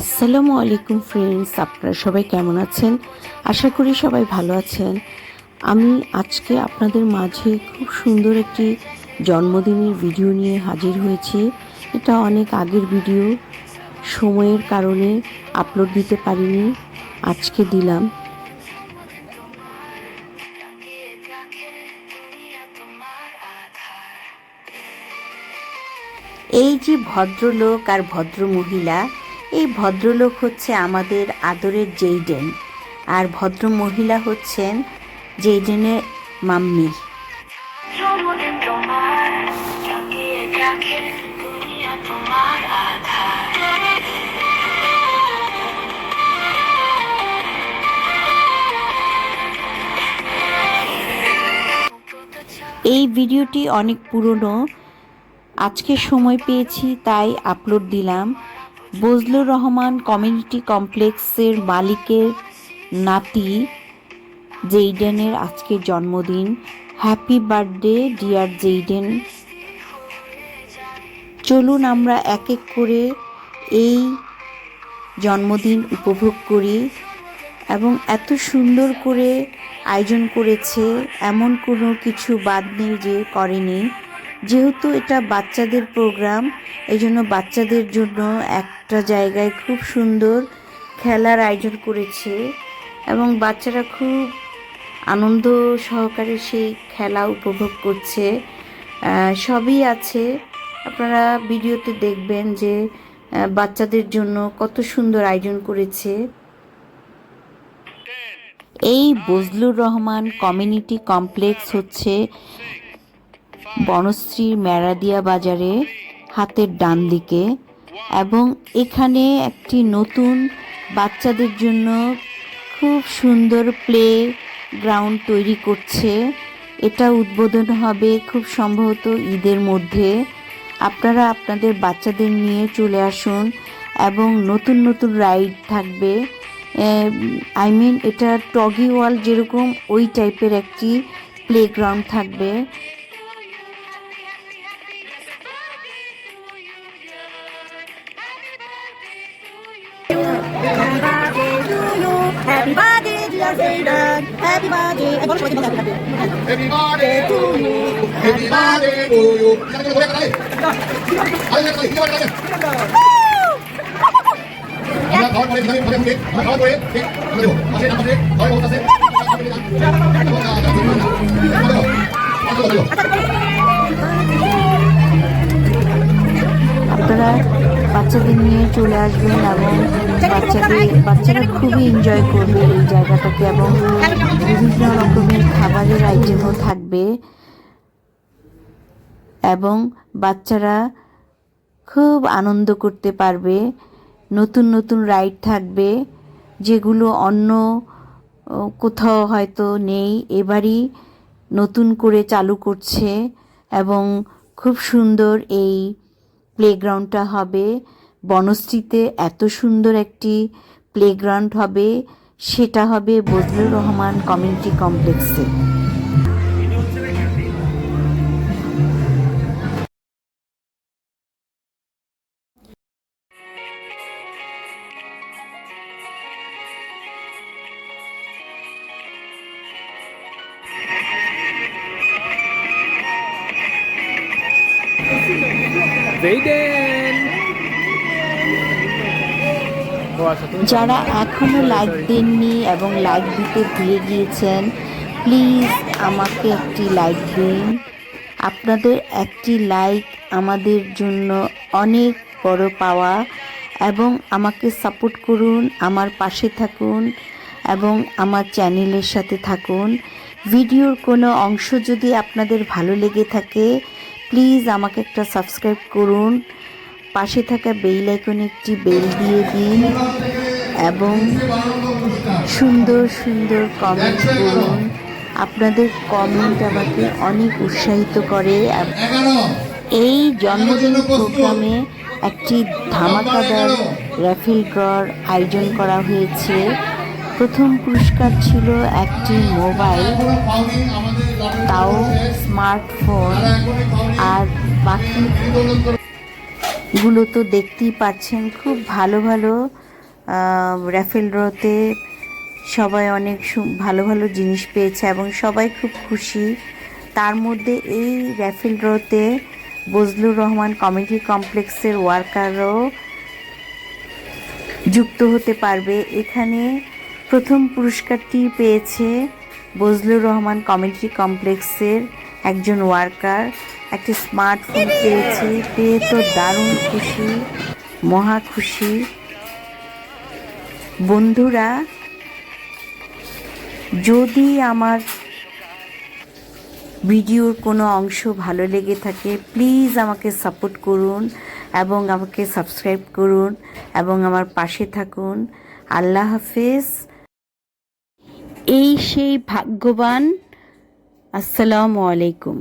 আসসালামু আলাইকুম ফ্রেন্ডস আপনারা সবাই কেমন আছেন? আশা করি সবাই ভালো আছেন। আমি আজকে আপনাদের মাঝে খুব সুন্দর একটি জন্মদিনের ভিডিও নিয়ে হাজির হয়েছি। এটা অনেক আগের ভিডিও সময়ের কারণে আপলোড দিতে পারিনি, আজকে দিলাম। এই যে ভদ্রলোক আর ভদ্র মহিলা এই ভদ্রলোক হচ্ছে আমাদের আদরের জেইডেন আর ভদ্র মহিলা হচ্ছেন জেইডেনের মাম্মি। এই ভিডিওটি অনেক পুরনো আজকে সময় পেয়েছি তাই আপলোড দিলাম। বজলুর রহমান কমিউনিটি কমপ্লেক্সের মালিকের নাতি জেইডেনের আজকে জন্মদিন। Happy birthday, dear Jayden. চলুন আমরা এক এক করে এই জন্মদিন উপভোগ করি এবং এত সুন্দর করে আয়োজন করেছে, এমন কোনো কিছু বাদ নেই যে করেনি। যেহেতু এটা বাচ্চাদের প্রোগ্রাম এই জন্য বাচ্চাদের জন্য একটা জায়গায় খুব সুন্দর খেলার আয়োজন করেছে এবং বাচ্চারা খুব আনন্দ সহকারে সেই খেলা উপভোগ করছে। সবই আছে। আপনারা ভিডিওতে দেখবেন যে বাচ্চাদের জন্য কত সুন্দর আয়োজন করেছে। এই বজলুর রহমান কমিউনিটি কমপ্লেক্স হচ্ছে বনশ্রীর মেরাদিয়া বাজারে হাতের ডান দিকে এবং এখানে একটি নতুন বাচ্চাদের জন্য খুব সুন্দর প্লে গ্রাউন্ড তৈরি করছে। এটা উদ্বোধন হবে খুব সম্ভবত ঈদের মধ্যে। আপনারা আপনাদের বাচ্চাদের নিয়ে চলে আসুন এবং নতুন নতুন রাইড থাকবে। আই মিন এটা টগি ওয়াল যেরকম, ওই টাইপের একটি প্লেগ্রাউন্ড থাকবে। birthday, Happy birthday. Happy birthday. Happy birthday to you. Happy birthday to you. Ay, ay, ay, After that, বাচ্চাদের নিয়ে চলে আসবেন এবং বাচ্চাদের, বাচ্চারা খুবই এনজয় করবে এই জায়গাটাকে এবং বিভিন্ন রকমের খাবারের আইটেমও থাকবে। এবং বাচ্চারা খুব আনন্দ করতে পারবে। নতুন নতুন রাইড থাকবে, যেগুলো অন্য কোথাও হয়তো নেই। এবারই নতুন করে চালু করছে এবং খুব সুন্দর এই প্লেগ্রাউন্ডটা হবে। বনশ্রীতে এত সুন্দর একটি প্লেগ্রাউন্ড হবে। সেটা হবে বজলুর রহমান কমিউনিটি কমপ্লেক্সে যারা এখনও লাইক দেননি এবং লাইক দিতে ভুলে গিয়েছেন প্লিজ আমাকে একটি লাইক দিন। আপনাদের একটি লাইক আমাদের জন্য অনেক বড় পাওয়া এবং আমাকে সাপোর্ট করুন আমার পাশে থাকুন এবং আমার চ্যানেলের সাথে থাকুন। ভিডিওর কোনো অংশ যদি আপনাদের ভালো লেগে থাকে প্লিজ আমাকে একটা সাবস্ক্রাইব করুন। পাশে থাকা বেল আইকনে একটি বেল দিয়ে দিন এবং সুন্দর সুন্দর কমেন্ট করুন। আপনাদের কমেন্ট আমাকে অনেক উৎসাহিত করে। এই জন্মদিন প্রোগ্রামে একটি ধামাকাদার র্যাফেল ড্রর আয়োজন করা হয়েছে। প্রথম পুরস্কার ছিল একটি মোবাইল, তাও স্মার্টফোন, আর বাকি গুলো তো দেখতেই পাচ্ছেন, খুব ভালো ভালো র্যাফেল ড্রতে সবাই অনেক ভালো ভালো জিনিস পেয়েছে এবং সবাই খুব খুশি। তার মধ্যে এই র্যাফেল ড্রতে বজলুর রহমান কমিউনিটি কমপ্লেক্সের ওয়ার্কারও যুক্ত হতে পারবে। এখানে প্রথম পুরস্কারটি পেয়েছে বজলুর রহমান কমিউনিটি কমপ্লেক্সের একজন ওয়ার্কার। একটি স্মার্টফোন পেয়েছে, পেয়ে তো দারুণ খুশি, মহা খুশি। বন্ধুরা, যদি আমার ভিডিওর কোনো অংশ ভালো লেগে থাকে, প্লিজ আমাকে সাপোর্ট করুন এবং আমাকে সাবস্ক্রাইব করুন এবং আমার পাশে থাকুন। আল্লাহ হাফেজ। এই সেই ভাগ্যবান। আসসালামু আলাইকুম।